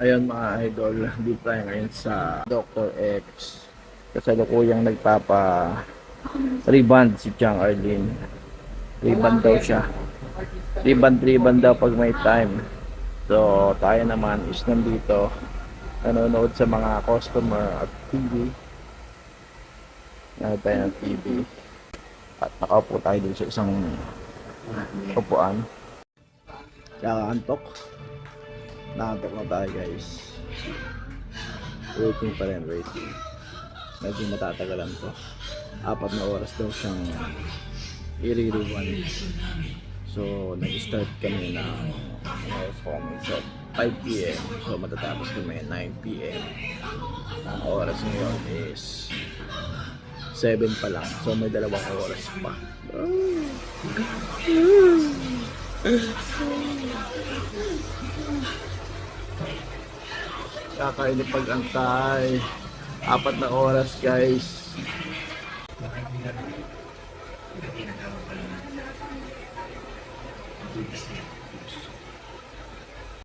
Ayun mga idol, dito tayo ngayon sa Dr. X. Kasalukuyang nagpapa reband si Chang Arlene. Reband daw siya. Reband, reband daw pag may time. So, tayo naman is nandito nanonood sa mga customer at TV. Nanonood tayo ng TV. At nakaupo tayo dun sa isang upuan. Kakaantok. Nakaantok na tayo guys. Waiting pa rin, waiting. Medyo matatagalan to. Apat na oras daw siyang iririwan. So, nag-start kami na oras ko sa 5 p.m. So, matatapos kami 9 p.m. Ang oras ngayon is 7 pa lang. So, may dalawang oras pa. Kakainip pag-antay. Apat na oras, guys.